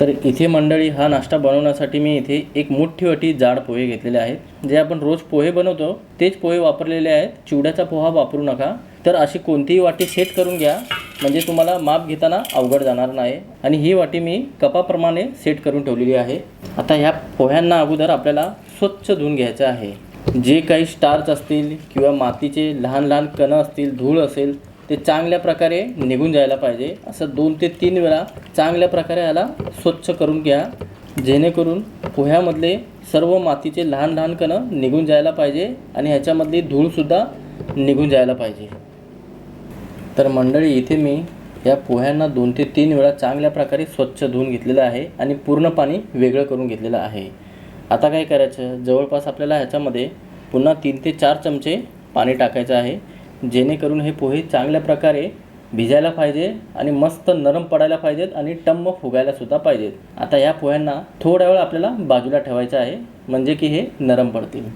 तर इथे मंडळी हा नाश्ता बनवण्यासाठी मी इथे एक मोठी वाटी जाड पोहे घेतलेले आहेत. जे आपण रोज पोहे बनवतो तेच पोहे वापरलेले आहेत. चिवड्याचा पोहा वापरू नका. तर अशी कोणतीही वाटी सेट करून घ्या म्हणजे तुम्हाला माप घेताना अवघड जाणार नाही. आणि ही वाटी मी कपाप्रमाणे सेट करून ठेवलेली आहे. आता ह्या पोह्यांना अगोदर आपल्याला स्वच्छ धुवून घ्यायचं आहे. जे काही स्टार्च असतील किंवा मातीचे लहान लहान कणं असतील धूळ असेल ते चांगल्या प्रकारे निघून जायला पाहिजे. असं दोन ते तीन वेळा चांगल्या प्रकारे याला स्वच्छ करून घ्या. जेणेकरून पोह्यामधले सर्व मातीचे लहान लहान कणं निघून जायला पाहिजे आणि ह्याच्यामधली धूळसुद्धा निघून जायला पाहिजे. तर मंडळी इथे मी या पोह्यांना दोन ते तीन वेळा चांगल्या प्रकारे स्वच्छ धुवून घेतलेलं आहे आणि पूर्ण पाणी वेगळं करून घेतलेलं आहे. आता काय करायचं? जवळपास आपल्याला ह्याच्यामध्ये पुन्हा तीन ते चार चमचे पाणी टाकायचं आहे. जेणेकरून हे पोहे चांगल्या प्रकारे भिजायला पाहिजे आणि मस्त नरम पडायला पाहिजेत आणि टम्म फुगायला सुद्धा पाहिजेत. आता या पोह्यांना थोड्या वेळ आपल्याला बाजूला ठेवायचं आहे म्हणजे की हे नरम पडतील.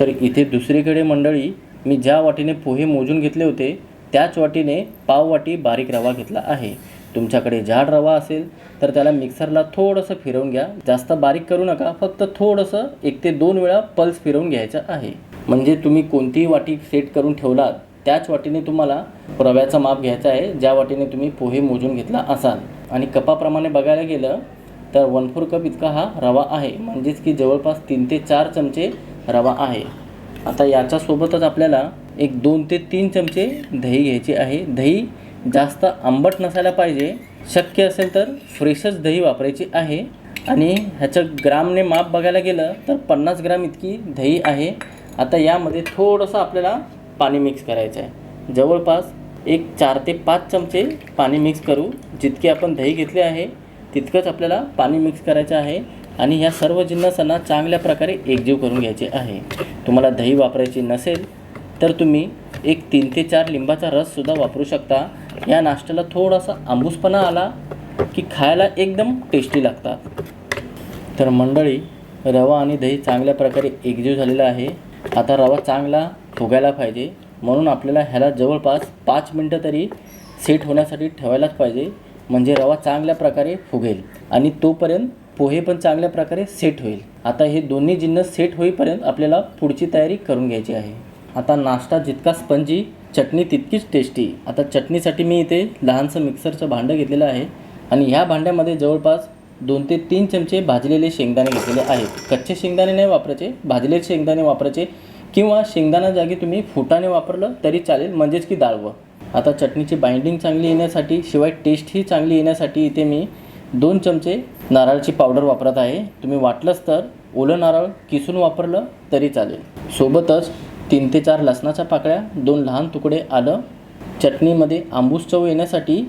तर इथे दुसरीकडे मंडळी मी ज्या वाटीने पोहे मोजून घेतले होते त्याच वाटीने पाव वाटी बारीक रवा घेतला आहे. तुमच्याकडे जाड रवा असेल तर त्याला मिक्सरला थोडंसं फिरवून घ्या. जास्त बारीक करू नका फक्त थोडंसं एक ते दोन वेळा पल्स फिरवून घ्यायचं आहे. म्हणजे तुम्ही कोणतीही वाटी सेट करून ठेवलात त्याच वाटीने तुम्हाला रव्याचं माप घ्यायचं आहे ज्या वाटीने तुम्ही पोहे मोजून घेतला असाल. आणि कपाप्रमाणे बघायला गेलं तर वन फोर कप इतका हा रवा आहे. म्हणजेच की जवळपास तीन ते चार चमचे रवा आहे. आता याच्यासोबतच आपल्याला एक दोन ते तीन चमचे दही घ्यायची आहे. दही जास्त आंबट नसायला पाहिजे. शक्य असेल तर फ्रेशच दही वापरायची आहे. आणि ह्याचं ग्रामने माप बघायला गेलं तर पन्नास ग्राम इतकी दही आहे. आता यामध्ये थोडंसं आपल्याला पाणी मिक्स करायचं आहे. जवळपास एक चार ते पाच चमचे पाणी मिक्स करू. जितके आपण दही घेतले आहे तितकंच आपल्याला पाणी मिक्स करायचं आहे आणि ह्या सर्व जिन्नसांना चांगल्या प्रकारे एकजीव करून घ्यायचे आहे. तुम्हाला दही वापरायची नसेल तर तुम्ही एक तीन ते चार लिंबाचा रससुद्धा वापरू शकता. या नाश्त्याला थोडासा आंबूसपणा आला की खायला एकदम टेस्टी लागतात. तर मंडळी रवा आणि दही चांगल्या प्रकारे एकजीव झालेला आहे. आता रवा चांगला फुगायला पाहिजे. म्हणून आपल्याला ह्याला जवळपास पाच मिनटं तरी सेट होण्यासाठी ठेवायलाच पाहिजे. म्हणजे रवा चांगल्या प्रकारे फुगेल आणि तोपर्यंत पोहे पण चांगल्या प्रकारे सेट होईल. आता हे दोन्ही जिन्नस सेट होईपर्यंत आपल्याला पुढची तयारी करून घ्यायची आहे. आता नाश्ता जितका स्पंजी चटणी तितकीच टेस्टी आता चटणीसाठी मी इथे लहानसं मिक्सरचं भांडं घेतलेलं आहे. आणि ह्या भांड्यामध्ये जवळपास दोन ते तीन चमचे भाजलेले शेंगदाणे घेतलेले आहेत. कच्चे शेंगदाणे नाही वापरायचे भाजलेले शेंगदाणे वापरायचे. किंवा शेंगदाणा जागी तुम्ही फुटाने वापरलं तरी चालेल म्हणजेच की डाळवं. आता चटणीची बाइंडिंग चांगली येण्यासाठी शिवाय टेस्टही चांगली येण्यासाठी इथे मी दोन चमचे नारळाची पावडर वापरत आहे. तुम्ही वाटलंच तर ओलं नारळ किसून वापरलं तरी चालेल. सोबतच तीन ते चार लसणाच्या पाकळ्या दोन लहान तुकडे आलं चटणीमध्ये आंबूस चव येण्यासाठी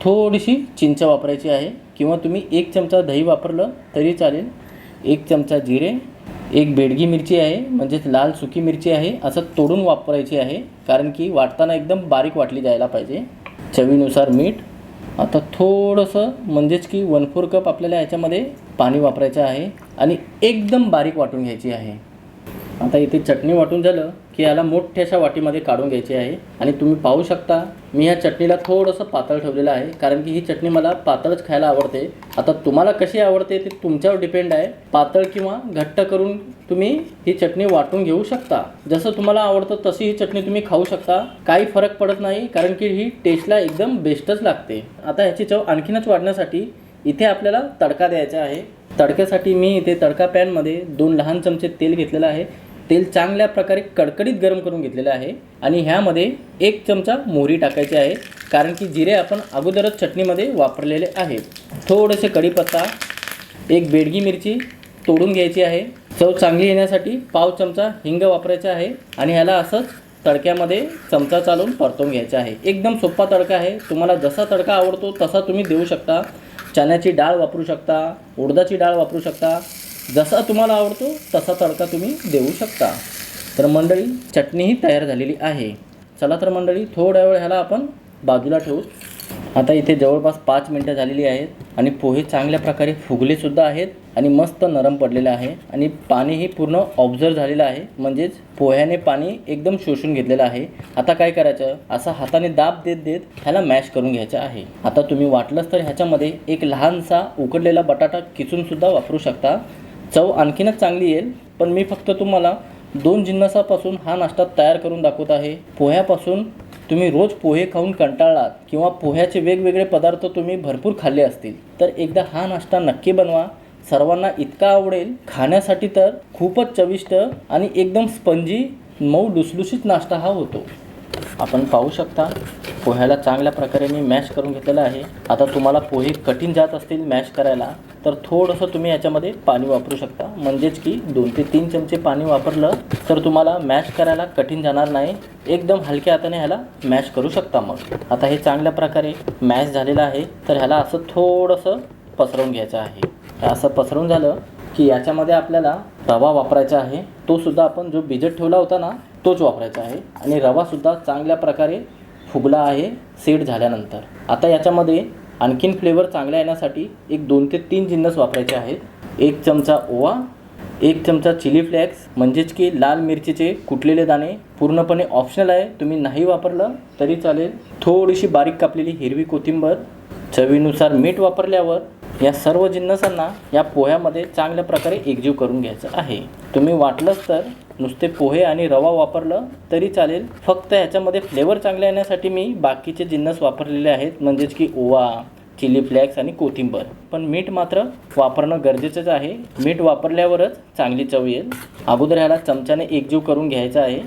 थोडीशी चिंच वापरायची आहे. किंवा तुम्ही एक चमचा दही वापरलं तरी चालेल एक चमचा जिरे एक बेडगी मिरची आहे म्हणजेच लाल सुकी मिरची आहे असं तोडून वापरायची आहे कारण की वाटताना एकदम बारीक वाटली जायला पाहिजे. चवीनुसार मीठ आता थोडंसं म्हणजेच की वन फोर कप आपल्याला याच्यामध्ये पाणी वापरायचं आहे आणि एकदम बारीक वाटून घ्यायची आहे. आता इथे चटणी वाटून झालं की याला मोठ्याशा वाटीमध्ये काढून घ्यायची आहे. आणि तुम्ही पाहू शकता मी ह्या चटणीला थोडंसं पातळ ठेवलेलं आहे कारण की ही चटणी मला पातळच खायला आवडते. आता तुम्हाला कशी आवडते ते तुमच्यावर डिपेंड आहे. पातळ किंवा घट्ट करून तुम्ही ही चटणी वाटून घेऊ शकता. जसं तुम्हाला आवडतं तशी ही चटणी तुम्ही खाऊ शकता. काही फरक पडत नाही कारण की ही टेस्टला एकदम बेस्टच लागते. आता ह्याची चव आणखीनच वाढण्यासाठी इथे आपल्याला तडका द्यायचा आहे. तडक्यासाठी मी इथे तडका पॅनमध्ये दोन लहान चमचे तेल घेतलेलं आहे. तेल चांगल्या प्रकारे कडकडीत गरम करून घेतलेलं आहे आणि ह्यामध्ये एक चमचा मोहरी टाकायची आहे कारण की जिरे आपण अगोदरच चटणीमध्ये वापरलेले आहेत. थोडेसे कढीपत्ता एक बेडगी मिरची तोडून घ्यायची आहे. चव चांगली येण्यासाठी पाव चमचा हिंग वापरायचा आहे आणि ह्याला असंच तडक्यामध्ये चमचा चालवून परतवून घ्यायचा आहे. एकदम सोपा तडका आहे. तुम्हाला जसा तडका आवडतो तसा तुम्ही देऊ शकता. चण्याची डाळ वापरू शकता उडदाची डाळ वापरू शकता जसा तुम्हाला आवडतो तसा तडका तुम्ही देऊ शकता. तर मंडळी चटणीही तयार झालेली आहे. चला तर मंडळी थोड्या वेळ ह्याला आपण बाजूला ठेवू. आता इथे जवळपास पाच मिनटं झालेली आहेत आणि पोहे चांगल्या प्रकारे फुगले सुद्धा आहेत आणि मस्त नरम पडलेलं आहे आणि पाणीही पूर्ण ऑब्झर्व झालेलं आहे. म्हणजेच पोह्याने पाणी एकदम शोषून घेतलेलं आहे. आता काय करायचं? असा हाताने दाब देत देत ह्याला मॅश करून घ्यायचं आहे. आता तुम्ही वाटलंच तर ह्याच्यामध्ये एक लहानसा उकडलेला बटाटा किसूनसुद्धा वापरू शकता. चव आणखीनच चांगली येईल पण मी फक्त तुम्हाला दोन जिन्नसापासून हा नाश्ता तयार करून दाखवत आहे. पोह्यापासून तुम्ही रोज पोहे खाऊन कंटाळलात किंवा पोह्याचे वेगवेगळे पदार्थ तुम्ही भरपूर खाल्ले असतील तर एकदा हा नाश्ता नक्की बनवा. सर्वांना इतका आवडेल. खाण्यासाठी तर खूपच चविष्ट आणि एकदम स्पंजी मऊ लुसलुशीत नाश्ता हा होतो. आपण पाहू शकता पोह्याला चांगल्या प्रकारे मी मॅश करून घेतलेला आहे. आता तुम्हाला पोहे कठीण जात असतील मॅश करायला तर थोडंसं तुम्ही याच्यामध्ये पाणी वापरू शकता. म्हणजेच की दोन ते तीन चमचे पाणी वापरलं तर तुम्हाला मॅश करायला कठीण जाणार नाही. एकदम हलक्या हाताने ह्याला मॅश करू शकता मग. आता हे चांगल्या प्रकारे मॅश झालेलं आहे. तर ह्याला असं थोडंसं पसरवून घ्यायचं आहे. असं पसरवून झालं की याच्यामध्ये आपल्याला रवा वापरायचा आहे. तो सुद्धा आपण जो भिजत ठेवला होता ना तोच वापरायचा आहे. आणि रवासुद्धा चांगल्या प्रकारे फुगला आहे सीड झाल्यानंतर. आता याच्यामध्ये आणखीन फ्लेवर चांगला येण्यासाठी एक दोन ते तीन जिन्नस वापरायचे आहेत. एक चमचा ओवा एक चमचा चिली फ्लेक्स म्हणजेच की लाल मिरचीचे कुटलेले दाणे पूर्णपणे ऑप्शनल आहे. तुम्ही नाही वापरलं तरी चालेल. थोडीशी बारीक कापलेली हिरवी कोथिंबर चवीनुसार मीठ वापरल्यावर या सर्व जिन्नसांना या पोह्यामध्ये चांगल्या प्रकारे एकजीव करून घ्यायचं आहे. तुम्ही वाटलंच तर नुसते पोहे आणि रवा वापरलं तरी चालेल. फक्त ह्याच्यामध्ये फ्लेवर चांगले येण्यासाठी मी बाकीचे जिन्नस वापरलेले आहेत. म्हणजेच की ओवा चिली फ्लॅक्स आणि कोथिंबर. पण मीठ मात्र वापरणं गरजेचंच आहे. मीठ वापरल्यावरच चांगली चव येईल. अगोदर ह्याला चमच्याने एकजीव करून घ्यायचं आहे.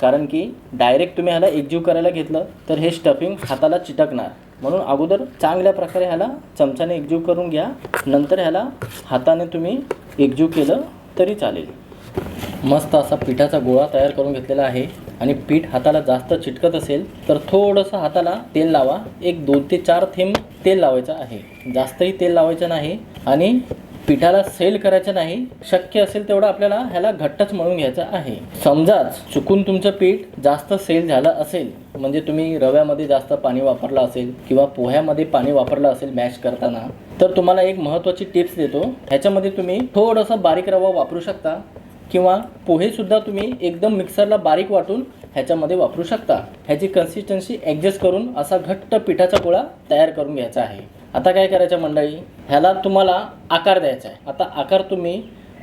कारण की डायरेक्ट तुम्ही ह्याला एकजीव करायला घेतलं तर हे स्टफिंग हाताला चिटकणार. म्हणून अगोदर चांगल्या प्रकारे ह्याला चमच्याने एकजीव करून घ्या. नंतर ह्याला हाताने तुम्ही एकजीव केलं तरी चालेल. मस्त असा पिठाचा गोळा तयार करून घेतलेला आहे. आणि पीठ हाताला जास्त चिटकत असेल तर थोडंसं हाताला तेल लावा. एक दोन ते चार थेंब तेल लावायचं आहे. जास्तही तेल लावायचं नाही. आणि पिठाला सेल करायचं नाही शक्य असेल तेवढं आपल्याला ह्याला घट्टच मळून घ्यायचं आहे. समजाच चुकून तुमचं पीठ जास्त सेल झालं असेल म्हणजे तुम्ही रव्यामध्ये जास्त पाणी वापरलं असेल किंवा पोह्यामध्ये पाणी वापरलं असेल मॅश करताना तर तुम्हाला एक महत्त्वाची टिप्स देतो. ह्याच्यामध्ये तुम्ही थोडंसं बारीक रवा वापरू शकता किंवा पोहेसुद्धा तुम्ही एकदम मिक्सरला बारीक वाटून ह्याच्यामध्ये वापरू शकता. ह्याची कन्सिस्टन्सी ॲडजस्ट करून असा घट्ट पिठाचा गोळा तयार करून घ्यायचा आहे. आता काय करायचं मंडळी? ह्याला तुम्हाला आकार द्यायचा आहे. आता आकार तुम्ही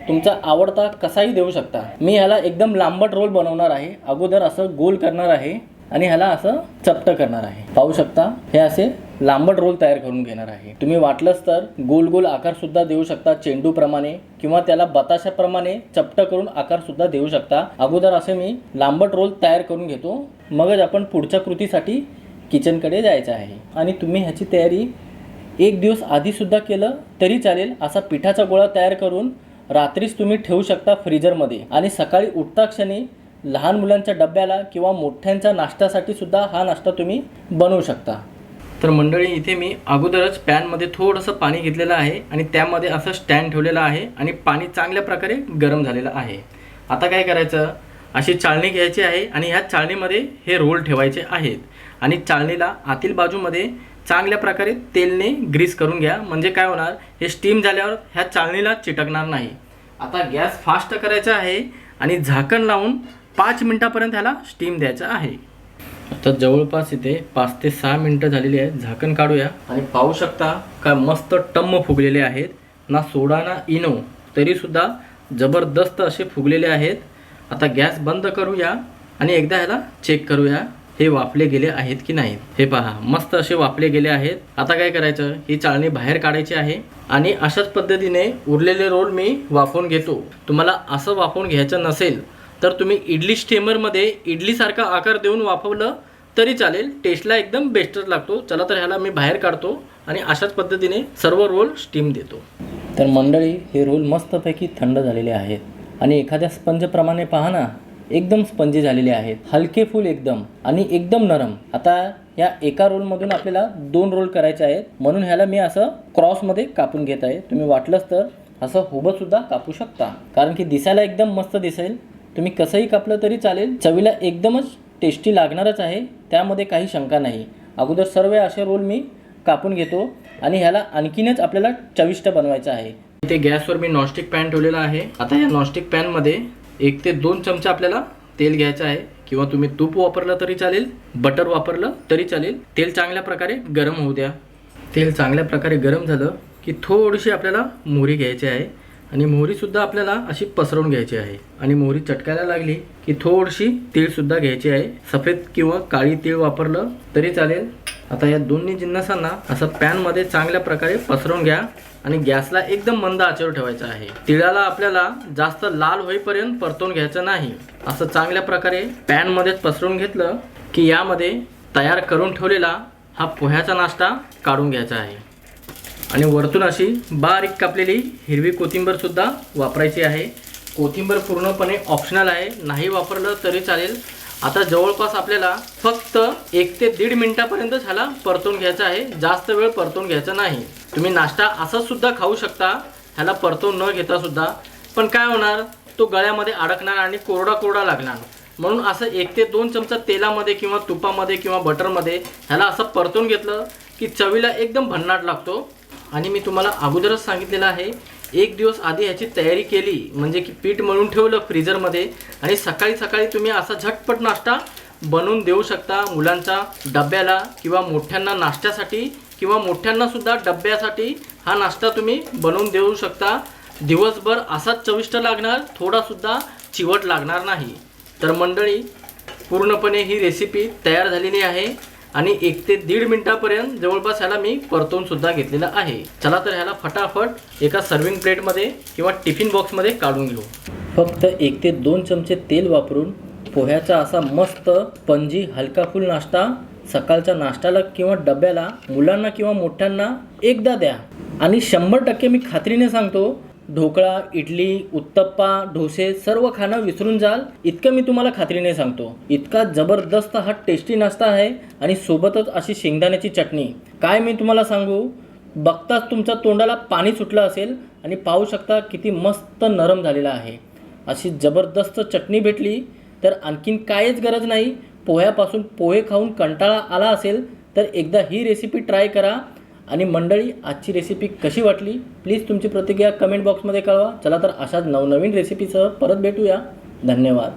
तुमचा आवडता कसाही देऊ शकता. मी ह्याला एकदम लांबट रोल बनवणार आहे. अगोदर असं गोल करणार आहे आणि ह्याला असं चपट करणार आहे. पाहू शकता? हे असे लांबट रोल तयार करून घेणार आहे. तुम्ही वाटलंच तर गोल गोल आकार सुद्धा देऊ शकता चेंडूप्रमाणे किंवा त्याला बताशाप्रमाणे चपट करून आकार सुद्धा देऊ शकता. अगोदर असे मी लांबट रोल तयार करून घेतो. मगच आपण पुढच्या कृतीसाठी किचनकडे जायचं आहे. आणि तुम्ही ह्याची तयारी एक दिवस आधीसुद्धा केलं तरी चालेल असा पिठाचा गोळा तयार करून रात्रीच तुम्ही ठेवू शकता फ्रीजरमध्ये. आणि सकाळी उठता क्षणी लहान मुलांच्या डब्याला किंवा मोठ्यांच्या नाश्त्यासाठी सुद्धा हा नाश्ता तुम्ही बनवू शकता. तर मंडळी इथे मी अगोदरच पॅनमध्ये थोडंसं पाणी घेतलेलं आहे आणि त्यामध्ये असं स्टँड ठेवलेलं आहे आणि पाणी चांगल्या प्रकारे गरम झालेलं आहे. आता काय करायचं? अशी चाळणी घ्यायची आहे आणि ह्या चाळणीमध्ये हे रोल ठेवायचे आहेत. आणि चाळणीला आतील बाजूमध्ये चांगल्या प्रकारे तेलने ग्रीस करून घ्या. म्हणजे काय होणार? हे स्टीम झाल्यावर ह्या चाळणीला चिटकणार नाही. आता गॅस फास्ट करायचा आहे आणि झाकण लावून पाच मिनटापर्यंत ह्याला स्टीम द्यायचा आहे. आता जवळपास इथे पाच ते सहा मिनटं झालेली आहेत. झाकण काढूया. आणि पाहू शकता का मस्त टम्म फुगलेले आहेत. ना सोडा ना इनो. तरीसुद्धा जबरदस्त असे फुगलेले आहेत. आता गॅस बंद करूया आणि एकदा ह्याला चेक करूया. हे वाफले गेले आहेत की नाहीत? हे पहा मस्त असे वाफले गेले आहेत. आता काय करायचं? ही चाळणी बाहेर काढायची आहे आणि अशाच पद्धतीने उरलेले रोल मी वाफवून घेतो. तुम्हाला असं वाफवून घ्यायचं नसेल तर तुम्ही इडली स्टेमरमध्ये इडलीसारखा आकार देऊन वाफवलं तरी चालेल. टेस्टला एकदम बेस्टच लागतो. चला तर ह्याला मी बाहेर काढतो आणि अशाच पद्धतीने सर्व रोल स्टीम देतो. तर मंडळी हे रोल मस्तपैकी थंड झालेले आहेत. आणि एखाद्या स्पंजप्रमाणे पहा ना एकदम स्पंजी झालेले आहेत. हलके फुल एकदम आणि एकदम नरम. आता या एका रोलमधून आपल्याला दोन रोल करायचे आहेत. म्हणून ह्याला मी असं क्रॉसमध्ये कापून घेत आहे. तुम्ही वाटलंच तर असं हुबतसुद्धा कापू शकता. कारण की दिसायला एकदम मस्त दिसेल. तुम्ही कसंही कापलं तरी चालेल. चवीला एकदमच टेस्टी लागणारच आहे. त्यामध्ये काही शंका नाही. अगोदर सर्व असे रोल मी कापून घेतो आणि ह्याला आणखीनच आपल्याला चविष्ट बनवायचं आहे. इथे गॅसवर मी नॉनस्टिक पॅन ठेवलेला आहे. आता या नॉनस्टिक पॅनमध्ये एक ते दोन चमचे आपल्याला तेल घ्यायचं आहे. किंवा तुम्ही तूप वापरलं तरी चालेल बटर वापरलं तरी चालेल. तेल चांगल्या प्रकारे गरम होऊ द्या. तेल चांगल्या प्रकारे गरम झालं की थोडीशी आपल्याला मोहरी घ्यायची आहे. आणि मोहरीसुद्धा आपल्याला अशी पसरवून घ्यायची आहे. आणि मोहरी चटकायला लागली की थोडीशी तीळसुद्धा घ्यायची आहे. सफेद किंवा काळी तीळ वापरलं तरी चालेल. आता या दोन्ही जिन्नसांना असं पॅनमध्ये चांगल्या प्रकारे पसरवून घ्या आणि गॅसला एकदम मंद आचेवर ठेवायचा आहे. तिळाला आपल्याला जास्त लाल होईपर्यंत परतवून घ्यायचं नाही. असं चांगल्या प्रकारे पॅनमध्येच पसरवून घेतलं की यामध्ये तयार करून ठेवलेला हा पोह्याचा नाश्ता काढून घ्यायचा आहे. आणि वरतून अशी बारीक कापलेली हिरवी कोथिंबरसुद्धा वापरायची आहे. कोथिंबीर पूर्णपणे ऑप्शनल आहे. नाही वापरलं तरी चालेल. आता जवळपास आपल्याला फक्त एक ते दीड मिनिटापर्यंत ह्याला परतून घ्यायचं आहे. जास्त वेळ परतून घ्यायचा नाही. तुम्ही नाश्ता असाच सुद्धा खाऊ शकता. ह्याला परतून न घेता सुद्धा. पण काय होणार? तो गळ्यामध्ये अडकणार आणि कोरडा कोरडा लागणार. म्हणून असं एक ते दोन चमचा तेलामध्ये किंवा तुपामध्ये किंवा बटरमध्ये ह्याला असं परतून घेतलं की चवीला एकदम भन्नाट लागतो. आणि मी तुम्हाला अगोदरच सांगितलेलं आहे एक दिवस आधी ह्याची तयारी केली म्हणजे की पीठ मळून ठेवलं फ्रीजरमध्ये आणि सकाळी सकाळी तुम्ही असा झटपट नाश्ता बनवून देऊ शकता मुलांच्या डब्याला किंवा मोठ्यांना नाश्त्यासाठी किंवा मोठ्यांनासुद्धा डब्यासाठी हा नाश्ता तुम्ही बनवून देऊ शकता. दिवसभर असाच चविष्ट लागणार थोडासुद्धा चिवट लागणार नाही. तर मंडळी पूर्णपणे ही रेसिपी तयार झालेली आहे. आणि एक ते दीड मिनिटापर्यंत जवळपास ह्याला मी परतवून सुद्धा घेतलेला आहे. चला तर ह्याला फटाफट एका सर्विंग प्लेटमध्ये किंवा टिफिन बॉक्समध्ये काढून घेऊ. फक्त एक ते दोन चमचे तेल वापरून पोह्याचा असा मस्त पंजी हलका फुल नाश्ता सकाळच्या नाश्त्याला किंवा डब्याला मुलांना किंवा मोठ्यांना एकदा द्या. आणि शंभर टक्के मी खात्रीने सांगतो ढोकळा इडली उत्तप्पा डोसे सर्व खाणं विसरून जाल. इतकं मी तुम्हाला खात्रीने सांगतो. इतका जबरदस्त हा टेस्टी नाश्ता आहे आणि सोबतच अशी शेंगदाण्याची चटणी. काय मी तुम्हाला सांगू? बघताच तुमच्या तोंडाला पाणी सुटलं असेल आणि पाहू शकता किती मस्त नरम झालेला आहे. अशी जबरदस्त चटणी भेटली तर आणखीन कायच गरज नाही. पोह्यापासून पोहे खाऊन कंटाळा आला असेल तर एकदा ही रेसिपी ट्राय करा. आणि मंडळी आजची रेसिपी कशी वाटली? प्लीज तुमची प्रतिक्रिया कमेंट बॉक्समध्ये कळवा. चला तर अशाच नवनवीन रेसिपीसह परत भेटूया. धन्यवाद.